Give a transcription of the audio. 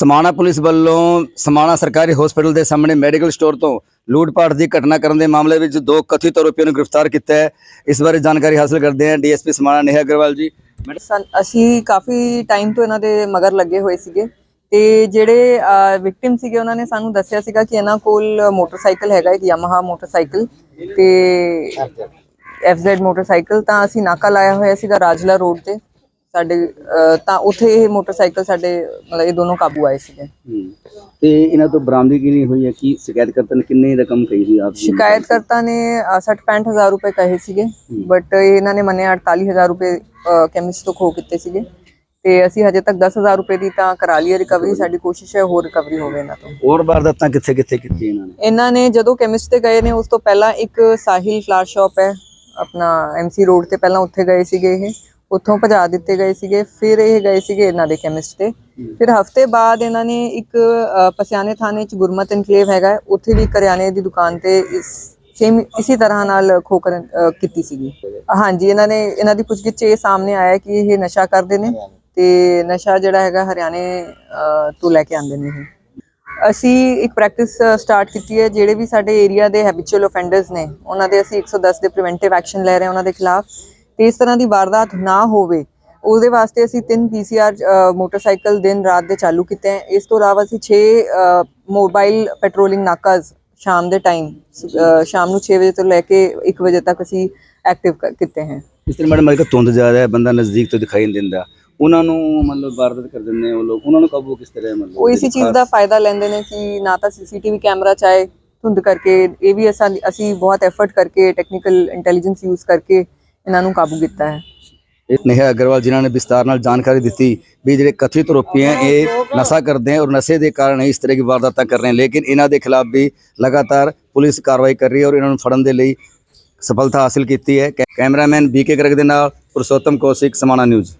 Samana police ਵੱਲੋਂ ਸਮਾਣਾ ਸਰਕਾਰੀ hospital ਦੇ ਸਾਹਮਣੇ ਮੈਡੀਕਲ ਸਟੋਰ ਤੋਂ ਲੂਟਪਾਟ ਦੀ ਘਟਨਾ ਕਰਨ ਦੇ ਮਾਮਲੇ ਵਿੱਚ ਦੋ ਕਥਿਤ ਆਰੋਪੀਆਂ ਨੂੰ ਗ੍ਰਿਫਤਾਰ ਕੀਤਾ ਹੈ। ਇਸ ਬਾਰੇ ਜਾਣਕਾਰੀ ਹਾਸਲ ਕਰਦੇ ਹਾਂ ਡੀਐਸਪੀ ਸਮਾਣਾ ਨੇਹਾ ਅਗਰਵਾਲ ਜੀ। ਅਸੀਂ ਕਾਫੀ ਟਾਈਮ ਤੋਂ ਇਹਨਾਂ ਦੇ ਮਗਰ ਲੱਗੇ ਹੋਏ ਸੀਗੇ ਤੇ ਜਿਹੜੇ ਵਿਕਟਿਮ ਸੀਗੇ ਉਹਨਾਂ ਨੇ ਸਾਨੂੰ ਦੱਸਿਆ ਸੀਗਾ ਕਿ ਇਹਨਾਂ ਕੋਲ ਮੋਟਰਸਾਈਕਲ ਹੈਗਾ ਇੱਕ ਯਾਮਾਹਾ ਮੋਟਰਸਾਈਕਲ ਤੇ FZ ਮੋਟਰਸਾਈਕਲ ਤਾਂ ਅਸੀਂ ਨਾਕਾ ਲਾਇਆ ਹੋਇਆ ਸੀਗਾ ਰਾਜਲਾ ਰੋਡ ਤੇ। ਸਾਡੇ ਅਹ, ਤਾਂ ਉੱਥੇ ਇਹ ਮੋਟਰਸਾਈਕਲ ਸਾਡੇ ਮਤਲਬ ਇਹ ਦੋਨੋਂ ਕਾਬੂ ਆਏ ਸੀਗੇ। ਤੇ ਇਹਨਾਂ ਤੋਂ ਬਰਾਮਦਗੀ ਕਿੰਨੀ ਹੋਈ ਹੈ? ਕਿ ਸ਼ਿਕਾਇਤਕਰਤਾ ਨੇ ਕਿੰਨੀ ਰਕਮ ਕਹੀ ਸੀ ਆਪ ਜੀ? ਸ਼ਿਕਾਇਤਕਰਤਾ ਨੇ 60 ਹਜ਼ਾਰ ਰੁਪਏ ਕਹੇ ਸੀਗੇ ਬਟ ਇਹਨਾਂ ਨੇ ਮੰਨੇ 48000 ਰੁਪਏ ਕੈਮਿਸਟ ਤੋਂ ਖੋ ਕੀਤੇ ਸੀਗੇ। ਤੇ ਅਸੀਂ ਹਜੇ ਤੱਕ 10000 ਰੁਪਏ ਦੀ ਤਾਂ ਕਰਾ ਲਈ ਰਿਕਵਰੀ ਸਾਡੀ ਕੋਸ਼ਿਸ਼ ਹੈ ਹੋਰ ਰਿਕਵਰੀ ਹੋਵੇ ਇਹਨਾਂ ਤੋਂ। ਹੋਰ ਵਾਰਦਾਤਾਂ ਕਿੱਥੇ ਕਿੱਥੇ ਕੀਤੀਆਂ ਇਹਨਾਂ ਨੇ? ਇਹਨਾਂ ਨੇ ਜਦੋਂ ਕੈਮਿਸਟ ਤੇ ਗਏ ਨੇ ਉਸ ਤੋਂ ਪਹਿਲਾਂ ਇੱਕ ਸਾਹਿਲ ਫਲਾਰ ਸ਼ਾਪ ਹੈ ਆਪਣਾ ਐਮਸੀ ਰੋਡ ਤੇ ਪਹਿਲਾਂ ਉੱਥੇ ਗਏ ਸੀਗੇ ਇਹ। ਉੱਥੋਂ ਭਜਾ ਦਿੱਤੇ ਗਏ ਸੀਗੇ ਫਿਰ ਇਹ ਗਏ ਸੀਗੇ ਇਹਨਾਂ ਦੇ ਕੈਮਿਸਟ ਤੇ। ਫਿਰ ਹਫ਼ਤੇ ਬਾਅਦ ਇਹਨਾਂ ਨੇ ਇੱਕ ਅ, ਪਸਿਆਨੇ ਥਾਣੇ ਚ ਗੁਰਮਤ ਇਨਕਲੇਵ ਹੈਗਾ ਉੱਥੇ ਵੀ ਕਰਿਆਨੇ ਦੀ ਦੁਕਾਨ ਤੇ ਇਸ ਸੇਮ ਇਸੇ ਤਰ੍ਹਾਂ ਨਾਲ ਖੋਕਰ ਕੀਤੀ ਸੀਗੀ। ਹਾਂਜੀ ਇਹਨਾਂ ਨੇ ਇਹਨਾਂ ਦੀ ਪੁੱਛਗਿੱਛ 'ਚ ਇਹ ਸਾਹਮਣੇ ਆਇਆ ਕਿ ਇਹ ਨਸ਼ਾ ਕਰਦੇ ਨੇ ਤੇ ਨਸ਼ਾ ਜਿਹੜਾ ਹੈਗਾ ਹਰਿਆਣੇ ਤੋਂ ਲੈ ਕੇ ਆਉਂਦੇ ਨੇ ਇਹ। ਅਸੀਂ ਇੱਕ ਪ੍ਰੈਕਟਿਸ ਸਟਾਰਟ ਕੀਤੀ ਹੈ ਜਿਹੜੇ ਵੀ ਸਾਡੇ ਏਰੀਆ ਦੇ ਹੈਬਿਚੁਅਲ ਆਫੈਂਡਰਸ ਨੇ ਉਹਨਾਂ ਦੇ ਅਸੀਂ 110 ਦੇ ਪ੍ਰੀਵੈਂਟਿਵ ਐਕਸ਼ਨ ਲੈ ਰਹੇ ਹਾਂ ਉਹਨਾਂ ਦੇ ਖਿਲਾਫ। ਤੇ ਇਸ ਤਰ੍ਹਾਂ ਦੀ ਵਾਰਦਾਤ ਨਾ ਹੋਵੇ ਉਹਦੇ ਵਾਸਤੇ ਅਸੀਂ ਤਿੰਨ ਪੀਸੀਆਰ ਮੋਟਰਸਾਈਕਲ ਦਿਨ ਰਾਤ ਦੇ ਚਾਲੂ ਕੀਤੇ ਹੈ। ਇਸ ਤੋਂ ਇਲਾਵਾ ਅਸੀਂ 6 ਮੋਬਾਈਲ ਪੈਟਰੋਲਿੰਗ ਨਾਕਾਜ਼ ਸ਼ਾਮ ਦੇ ਟਾਈਮ ਸ਼ਾਮ ਨੂੰ 6 ਵਜੇ ਤੋਂ ਲੈ ਕੇ 1 ਵਜੇ ਤੱਕ ਅਸੀਂ ਐਕਟਿਵ ਕੀਤੇ ਹਨ ਇਸ ਤਰ੍ਹਾਂ ਮੈਡਮ ਅਜੇ ਧੁੰਦ ਜ਼ਿਆਦਾ ਹੈ ਬੰਦਾ ਨਜ਼ਦੀਕ ਤੋਂ ਦਿਖਾਈ ਨਹੀਂ ਦਿੰਦਾ। ਉਹਨਾਂ ਨੂੰ ਮਤਲਬ ਵਾਰਦਾਤ ਕਰ ਦਿੰਦੇ ਉਹ ਲੋਕ। ਉਹਨਾਂ ਨੂੰ ਕਾਬੂ ਕਿਸ ਤਰ੍ਹਾਂ ਮਤਲਬ? ਉਹ ਇਸੇ ਚੀਜ਼ ਦਾ ਫਾਇਦਾ ਲੈਂਦੇ ਨੇ ਕਿ ਨਾ ਤਾਂ ਸੀਸੀਟੀਵੀ ਕੈਮਰਾ ਚਾਹੇ ਧੁੰਦ ਕਰਕੇ ਇਹ ਵੀ ਅਸਾਂ ਅਸੀਂ ਬਹੁਤ ਐਫਰਟ ਕਰਕੇ ਟੈਕਨੀਕਲ ਇੰਟੈਲੀਜੈਂਸ ਯੂਜ਼ ਕਰਕੇ ਇਹਨਾਂ ਨੂੰ ਕਾਬੂ ਕੀਤਾ ਹੈ। ਇਹ ਨੇਹਾ ਅਗਰਵਾਲ ਜਿਨ੍ਹਾਂ ਨੇ ਵਿਸਤਾਰ ਨਾਲ ਜਾਣਕਾਰੀ ਦਿੱਤੀ ਵੀ ਜਿਹੜੇ ਕਥਿਤ ਆਰੋਪੀ ਹੈ, ਇਹ ਨਸ਼ਾ ਕਰਦੇ ਹੈ ਔਰ ਨਸ਼ੇ ਦੇ ਕਾਰਨ ਇਸ ਤਰ੍ਹਾਂ ਦੀ ਵਾਰਦਾਤਾਂ ਕਰ ਰਹੇ ਹਨ ਲੇਕਿਨ ਇਹਨਾਂ ਦੇ ਖਿਲਾਫ ਵੀ ਲਗਾਤਾਰ ਪੁਲਿਸ ਕਾਰਵਾਈ ਕਰ ਰਹੀ ਹੈ ਔਰ ਇਹਨਾਂ ਨੂੰ ਫੜਨ ਦੇ ਲਈ ਸਫਲਤਾ ਹਾਸਲ ਕੀਤੀ ਹੈ। ਕੈ- ਕੈਮਰਾਮੈਨ ਬੀਕੇ ਗਰਗ ਦੇ ਨਾਲ ਪੁਰਸ਼ੋਤਮ ਕੌਸ਼ਿਕ, ਸਮਾਣਾ ਨਿਊਜ਼।